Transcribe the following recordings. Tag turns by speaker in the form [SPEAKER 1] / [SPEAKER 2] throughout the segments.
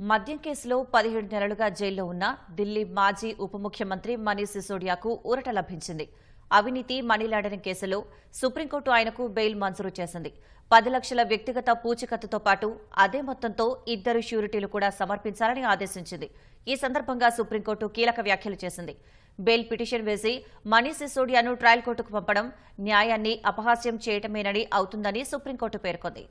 [SPEAKER 1] మద్యం కేసులో పదిహేడు నెలలుగా జైల్లో ఉన్న ఢిల్లీ మాజీ ఉప ముఖ్యమంత్రి మనీష్ సిసోడియాకు ఊరట లభించింది. అవినీతి మనీ లాండరింగ్ కేసులో సుప్రీంకోర్టు ఆయనకు బెయిల్ మంజూరు చేసింది. పది లక్షల వ్యక్తిగత పూచికత్తుతో పాటు అదే మొత్తంతో ఇద్దరు ష్యూరిటీలు కూడా సమర్పించాలని ఆదేశించింది. ఈ సందర్భంగా సుప్రీంకోర్టు కీలక వ్యాఖ్యలు చేసింది. బెయిల్ పిటిషన్ వేసి మనీష్ సిసోడియాను ట్రయల్ కోర్టుకు పంపడం న్యాయాన్ని అపహాస్యం చేయటమేనని అవుతుందని సుప్రీంకోర్టు పేర్కొంది.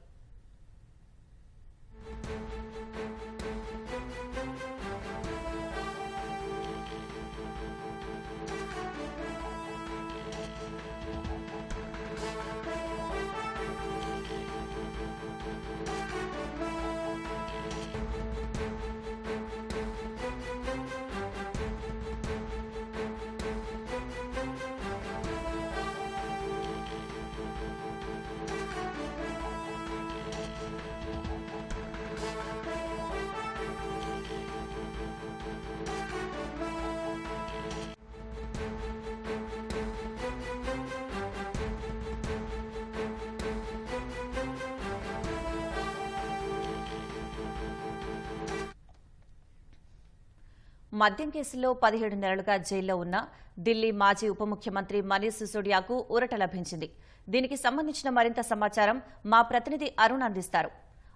[SPEAKER 1] మద్యం కేసులో పదిహేడు నెలలుగా జైల్లో ఉన్న ఢిల్లీ మాజీ ఉప ముఖ్యమంత్రి మనీష్ సిసోడియాకు ఊరట లభించింది. దీనికి సంబంధించిన మరింత సమాచారం మా ప్రతినిధి అరుణ్ అందిస్తారు.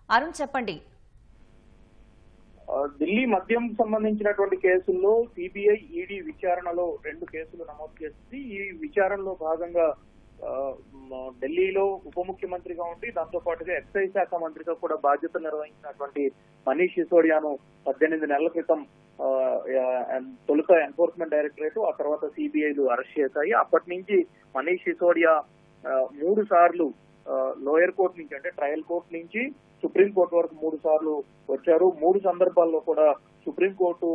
[SPEAKER 1] అరుణ్ చెప్పండి.
[SPEAKER 2] ఢిల్లీ మద్యం సంబంధించినటువంటి కేసుల్లో సిబిఐ ఈడీ విచారణలో రెండు కేసులు నమోదు చేసింది. ఈ విచారణలో భాగంగా ఢిల్లీలో ఉప ముఖ్యమంత్రిగా ఉండి దాంతో పాటుగా ఎక్సైజ్ శాఖ మంత్రిగా కూడా బాధ్యతలు నిర్వహించినటువంటి మనీష్ సిసోడియాను పద్దెనిమిది నెలల క్రితం తొలుత ఎన్ఫోర్స్మెంట్ డైరెక్టరేట్ ఆ తర్వాత సిబిఐలు అరెస్ట్ చేశాయి. అప్పటి నుంచి మనీష్ సిసోడియా మూడు సార్లు లోయర్ కోర్టు నుంచి అంటే ట్రయల్ కోర్టు నుంచి సుప్రీం కోర్టు వరకు మూడు సార్లు వచ్చారు. మూడు సందర్భాల్లో కూడా సుప్రీం కోర్టు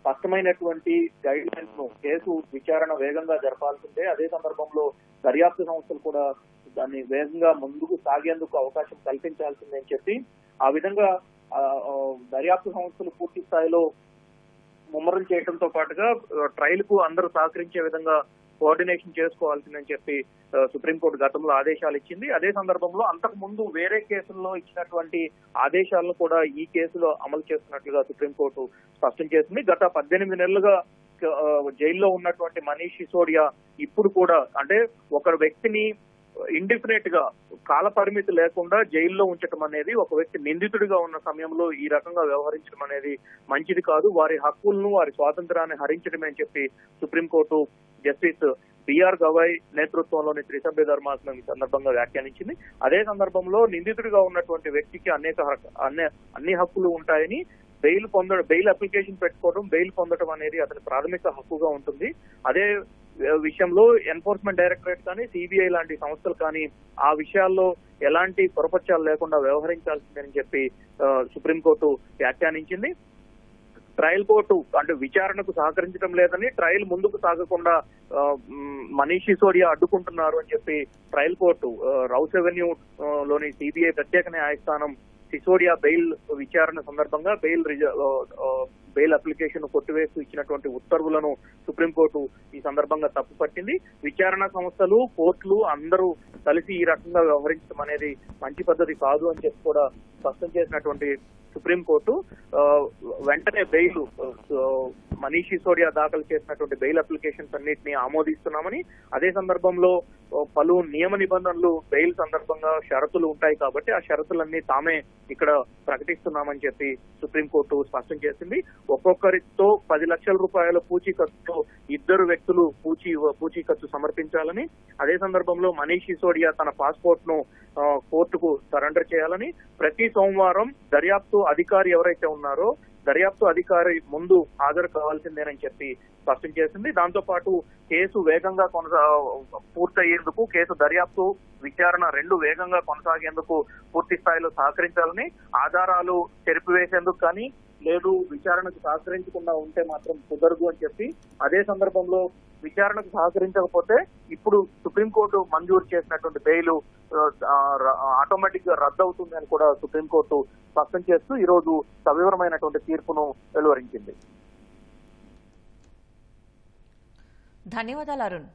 [SPEAKER 2] స్పష్టమైనటువంటి గైడ్ లైన్స్ను కేసు విచారణ వేగంగా జరపాల్సిందే. అదే సందర్భంలో దర్యాప్తు సంస్థలు కూడా దాన్ని వేగంగా ముందుకు సాగేందుకు అవకాశం కల్పించాల్సిందే అని చెప్పి ఆ విధంగా దర్యాప్తు సంస్థలు పూర్తి స్థాయిలో ముమ్మరం చేయడంతో పాటుగా ట్రయల్కు అందరూ సహకరించే విధంగా కోఆర్డినేషన్ చేసుకోవాల్సిందని చెప్పి సుప్రీంకోర్టు గతంలో ఆదేశాలు ఇచ్చింది. అదే సందర్భంలో అంతకు ముందు వేరే కేసుల్లో ఇచ్చినటువంటి ఆదేశాలను కూడా ఈ కేసులో అమలు చేస్తున్నట్లుగా సుప్రీంకోర్టు స్పష్టం చేసింది. గత పద్దెనిమిది నెలలుగా జైల్లో ఉన్నటువంటి మనీష్ సిసోడియా ఇప్పుడు కూడా అంటే ఒక వ్యక్తిని ఇండిఫినెట్గా కాల పరిమితి లేకుండా జైల్లో ఉంచడం అనేది ఒక వ్యక్తి నిందితుడిగా ఉన్న సమయంలో ఈ రకంగా వ్యవహరించడం అనేది మంచిది కాదు. వారి హక్కులను వారి స్వాతంత్రాన్ని హరించడమే అని చెప్పి సుప్రీంకోర్టు జస్టిస్ బిఆర్ గవాయ్ నేతృత్వంలోని త్రిసభ్య ధర్మాసనం ఈ సందర్భంగా వ్యాఖ్యానించింది. అదే సందర్భంలో నిందితుడిగా ఉన్నటువంటి వ్యక్తికి అనేక హక్కు- అన్ని అన్ని హక్కులు ఉంటాయని బెయిల్ పొందడం బెయిల్ అప్లికేషన్ పెట్టుకోవడం బెయిల్ పొందడం అనేది అతని ప్రాథమిక హక్కుగా ఉంటుంది. అదే విషయంలో ఎన్ఫోర్స్మెంట్ డైరెక్టరేట్ కానీ సిబిఐ లాంటి సంస్థలు కానీ ఆ విషయాల్లో ఎలాంటి పొరపక్షాలు లేకుండా వ్యవహరించాల్సిందని చెప్పి సుప్రీంకోర్టు వ్యాఖ్యానించింది. ట్రయల్ కోర్టు అంటే విచారణకు సహకరించడం లేదని ట్రయల్ ముందుకు సాగకుండా మనీష్ సిసోడియా అడ్డుకుంటున్నారు అని చెప్పి ట్రయల్ కోర్టు రౌస్ రెవెన్యూ లోని సిబిఐ ప్రత్యేక న్యాయస్థానం సిసోడియా బెయిల్ విచారణ సందర్భంగా బెయిల్ బెయిల్ అప్లికేషన్ కొట్టివేస్తూ ఇచ్చినటువంటి ఉత్తర్వులను సుప్రీంకోర్టు ఈ సందర్భంగా తప్పుపట్టింది. విచారణ సంస్థలు కోర్టులు అందరూ కలిసి ఈ రకంగా వ్యవహరించడం అనేది మంచి పద్ధతి కాదు అని చెప్పి కూడా స్పష్టం చేసినటువంటి సుప్రీంకోర్టు వెంటనే బెయిల్ మనీష్ సిసోడియా దాఖలు చేసినటువంటి బెయిల్ అప్లికేషన్స్ అన్నింటినీ ఆమోదిస్తున్నామని అదే సందర్భంలో పలు నియమ నిబంధనలు బెయిల్ సందర్భంగా షరతులు ఉంటాయి కాబట్టి ఆ షరతులన్నీ తామే ఇక్కడ ప్రకటిస్తున్నామని చెప్పి సుప్రీంకోర్టు స్పష్టం చేసింది. ఒక్కొక్కరితో పది లక్షల రూపాయల పూచీకత్తుతో ఇద్దరు వ్యక్తులు పూచీ పూచీకత్తు సమర్పించాలని అదే సందర్భంలో మనీష్ సిసోడియా తన పాస్పోర్ట్ను కోర్టుకు సరెండర్ చేయాలని ప్రతి సోమవారం దర్యాప్తు అధికారి ఎవరైతే ఉన్నారో దర్యాప్తు అధికారి ముందు హాజరు కావాల్సిందేనని చెప్పి స్పష్టం చేసింది. దాంతో పాటు కేసు వేగంగా కొనసా పూర్తయ్యేందుకు కేసు దర్యాప్తు విచారణ రెండు వేగంగా కొనసాగేందుకు పూర్తి స్థాయిలో సహకరించాలని ఆధారాలు చెరిపివేసేందుకు కానీ లేదు విచారణకు సహకరించకుండా ఉంటే మాత్రం కుదరదు అని చెప్పి అదే సందర్భంలో విచారణకు సహకరించకపోతే ఇప్పుడు సుప్రీంకోర్టు మంజూరు చేసినటువంటి బెయిల్ ఆటోమేటిక్గా రద్దు అవుతుంది అని కూడా సుప్రీంకోర్టు స్పష్టం చేస్తూ ఈ రోజు సవివరమైనటువంటి తీర్పును వెలువరించింది.
[SPEAKER 1] ధన్యవాదాలు అరుణ్.